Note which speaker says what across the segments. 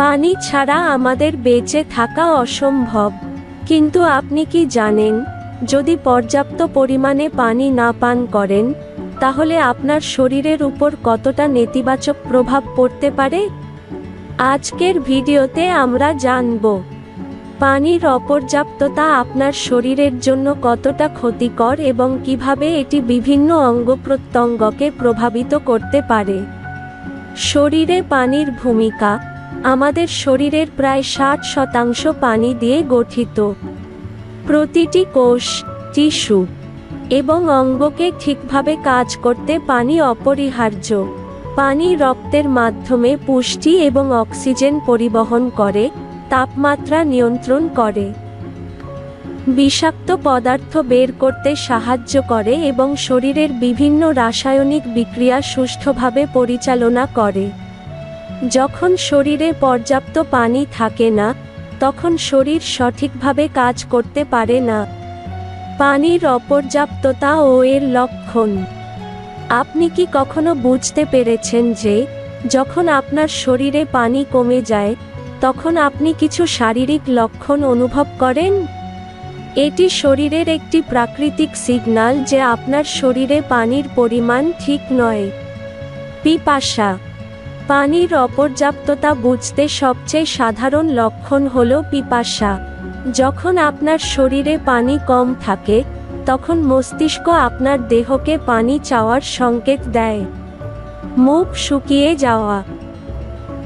Speaker 1: পানি ছাড়া আমাদের বেঁচে থাকা অসম্ভব। কিন্তু আপনি কি জানেন, যদি পর্যাপ্ত পরিমাণে পানি না পান করেন, তাহলে আপনার শরীরের উপর কতটা নেতিবাচক প্রভাব পড়তে পারে? আজকের ভিডিওতে আমরা জানব, পানির অপর্যাপ্ততা আপনার শরীরের জন্য কতটা ক্ষতিকর এবং কীভাবে এটি বিভিন্ন অঙ্গ প্রত্যঙ্গকে প্রভাবিত করতে পারে। শরীরে পানির ভূমিকা আমাদের শরীরের প্রায় ষাট শতাংশ পানি দিয়ে গঠিত। প্রতিটি কোষ, টিস্যু এবং অঙ্গকে ঠিকভাবে কাজ করতে পানি অপরিহার্য। পানি রক্তের মাধ্যমে পুষ্টি এবং অক্সিজেন পরিবহন করে, তাপমাত্রা নিয়ন্ত্রণ করে। বিষাক্ত পদার্থ বের করতে সাহায্য করে এবং শরীরের বিভিন্ন রাসায়নিক বিক্রিয়া সুষ্ঠুভাবে পরিচালনা করে। যখন শরীরে পর্যাপ্ত পানি থাকে না, তখন শরীর সঠিকভাবে কাজ করতে পারে না। পানির অপর্যাপ্ততা ও এর লক্ষণ। আপনি কি কখনো বুঝতে পেরেছেন যে, যখন আপনার শরীরে পানি কমে যায়, তখন আপনি কিছু শারীরিক লক্ষণ অনুভব করেন? এটি শরীরের একটি প্রাকৃতিক সিগন্যাল যে আপনার শরীরে পানির পরিমাণ ঠিক নয়। পিপাসা পানির অপর্যাপ্ততা বুঝতে সবচেয়ে সাধারণ লক্ষণ হল পিপাসা। যখন আপনার শরীরে পানি কম থাকে, তখন মস্তিষ্ক আপনার দেহকে পানি চাওয়ার সংকেত দেয়। মুখ শুকিয়ে যাওয়া।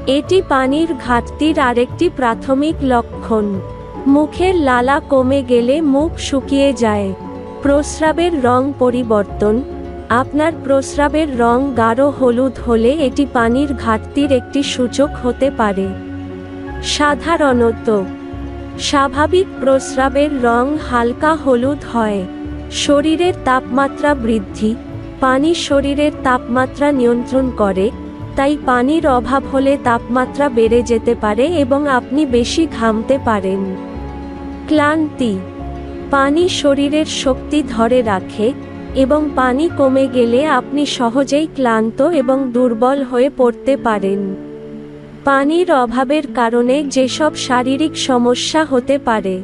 Speaker 1: এটি পানির ঘাটতির আরেকটি প্রাথমিক লক্ষণ। মুখের লালা কমে গেলে মুখ শুকিয়ে যায়। প্রস্রাবের রং পরিবর্তন। আপনার প্রস্রাবের রং গাঢ় হলুদ হলে এটি পানির ঘাটতির একটি সূচক হতে পারে। সাধারণত, স্বাভাবিক প্রস্রাবের রং হালকা হলুদ হয়। শরীরের তাপমাত্রা বৃদ্ধি, পানি শরীরের তাপমাত্রা নিয়ন্ত্রণ করে, তাই পানির অভাব হলে তাপমাত্রা বেড়ে যেতে পারে এবং আপনি বেশি ঘামতে পারেন। ক্লান্তি, পানি শরীরের শক্তি ধরে রাখে এবং পানি কমে গেলে আপনি সহজেই ক্লান্ত এবং দুর্বল হয়ে পড়তে পারেন। পানির অভাবের কারণে যেসব শারীরিক সমস্যা হতে পারে।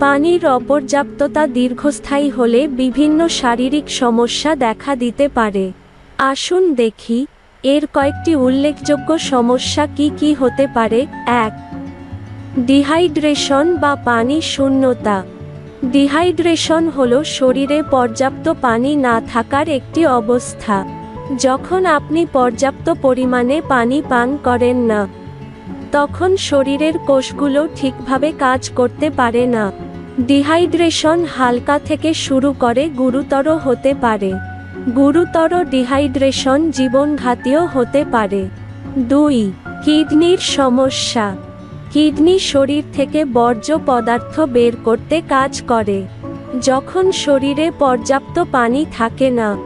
Speaker 1: পানির অপর্যাপ্ততা দীর্ঘস্থায়ী হলে বিভিন্ন শারীরিক সমস্যা দেখা দিতে পারে। আসুন দেখি, এর কয়েকটি উল্লেখযোগ্য সমস্যা কি কি হতে পারে? এক, ডিহাইড্রেশন বা পানি শূন্যতা। ডিহাইড্রেশন হল শরীরে পর্যাপ্ত পানি না থাকার একটি অবস্থা। যখন আপনি পর্যাপ্ত পরিমাণে পানি পান করেন না, তখন শরীরের কোষগুলো ঠিকভাবে কাজ করতে পারে না। ডিহাইড্রেশন হালকা থেকে শুরু করে গুরুতর হতে পারে। গুরুতর ডিহাইড্রেশন জীবনঘাতীয় হতে পারে। দুই, কিডনির সমস্যা। কিডনি শরীর থেকে বর্জ্য পদার্থ বের করতে কাজ করে। যখন শরীরে পর্যাপ্ত পানি থাকে না,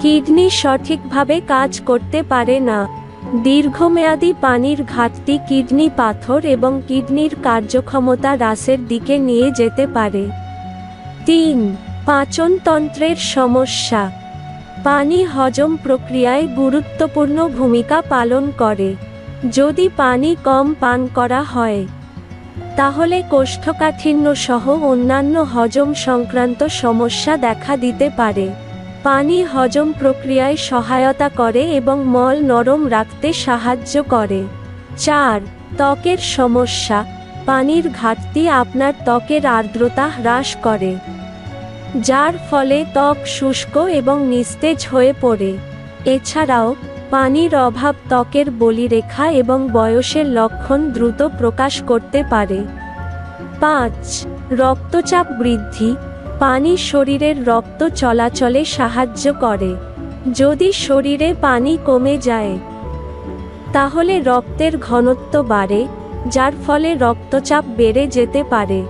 Speaker 1: কিডনি সঠিকভাবে কাজ করতে পারে না। দীর্ঘমেয়াদী পানির ঘাটতি কিডনি পাথর এবং কিডনির কার্যক্ষমতা হ্রাসের দিকে নিয়ে যেতে পারে। তিন, পাচনতন্ত্রের সমস্যা। পানি হজম প্রক্রিয়ায় গুরুত্বপূর্ণ ভূমিকা পালন করে। যদি পানি কম পান করা হয়, তাহলে কোষ্ঠকাঠিন্য সহ অন্যান্য হজম সংক্রান্ত সমস্যা দেখা দিতে পারে। পানি হজম প্রক্রিয়ায় সহায়তা করে এবং মল নরম রাখতে সাহায্য করে। চার, ত্বকের সমস্যা। পানির ঘাটতি আপনার ত্বকের আর্দ্রতা হ্রাস করে, যার ফলে ত্বক শুষ্ক এবং নিস্তেজ হয়ে পড়ে। এছাড়াও পানির অভাব ত্বকের বলিরেখা এবং বয়সের লক্ষণ দ্রুত প্রকাশ করতে পারে। পাঁচ, রক্তচাপ বৃদ্ধি। পানি শরীরের রক্ত চলাচলে সাহায্য করে। যদি শরীরে পানি কমে যায়, তাহলে রক্তের ঘনত্ব বাড়ে, যার ফলে রক্তচাপ বেড়ে যেতে পারে।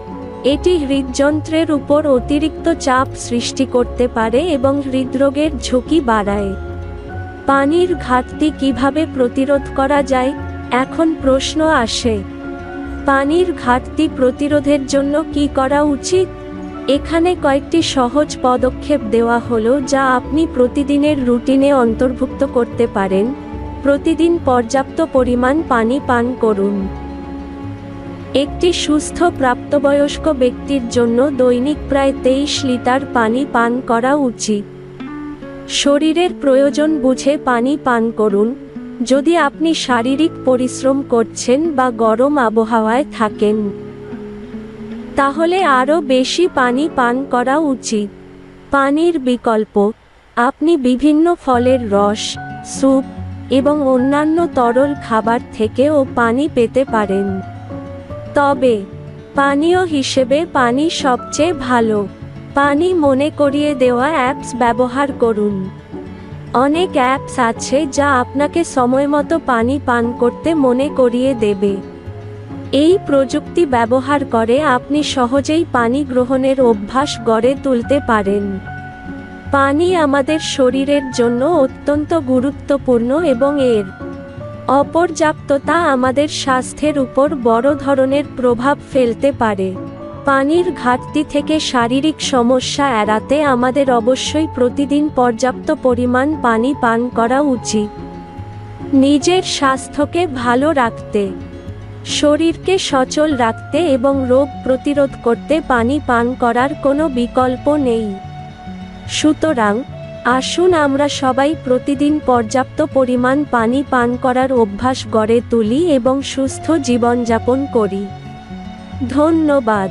Speaker 1: এটি হৃদযন্ত্রের উপর অতিরিক্ত চাপ সৃষ্টি করতে পারে এবং হৃদরোগের ঝুঁকি বাড়ায়। পানির ঘাটতি কীভাবে প্রতিরোধ করা যায়? এখন প্রশ্ন আসে। পানির ঘাটতি প্রতিরোধের জন্য কি করা উচিত? এখানে কয়েকটি সহজ পদক্ষেপ দেওয়া হলো যা আপনি প্রতিদিনের রুটিনে অন্তর্ভুক্ত করতে পারেন। প্রতিদিন পর্যাপ্ত পরিমাণ পানি পান করুন। একটি সুস্থ প্রাপ্তবয়স্ক ব্যক্তির জন্য দৈনিক প্রায় তেইশ লিটার পানি পান করা উচিত। শরীরের প্রয়োজন বুঝে পানি পান করুন। যদি আপনি শারীরিক পরিশ্রম করছেন বা গরম আবহাওয়ায় থাকেন, তাহলে আরও বেশি পানি পান করা উচিত। পানির বিকল্প, আপনি বিভিন্ন ফলের রস, স্যুপ এবং অন্যান্য তরল খাবার থেকেও পানি পেতে পারেন। তবে, পানীয় হিসেবে পানি সবচেয়ে ভালো। পানি মনে করিয়ে দেওয়া অ্যাপস ব্যবহার করুন। অনেক অ্যাপস আছে যা আপনাকে সময়মতো পানি পান করতে মনে করিয়ে দেবে। এই প্রযুক্তি ব্যবহার করে আপনি সহজেই পানি গ্রহণের অভ্যাস গড়ে তুলতে পারেন। পানি আমাদের শরীরের জন্য অত্যন্ত গুরুত্বপূর্ণ এবং এর অপর্যাপ্ততা আমাদের স্বাস্থ্যের উপর বড় ধরনের প্রভাব ফেলতে পারে। পানির ঘাটতি থেকে শারীরিক সমস্যা এড়াতে আমাদের অবশ্যই প্রতিদিন পর্যাপ্ত পরিমাণ পানি পান করা উচিত। নিজের স্বাস্থ্যকে ভালো রাখতে, শরীরকে সচল রাখতে এবং রোগ প্রতিরোধ করতে পানি পান করার কোনো বিকল্প নেই। সুতরাং, আসুন আমরা সবাই প্রতিদিন পর্যাপ্ত পরিমাণ পানি পান করার অভ্যাস গড়ে তুলি এবং সুস্থ জীবনযাপন করি। ধন্যবাদ।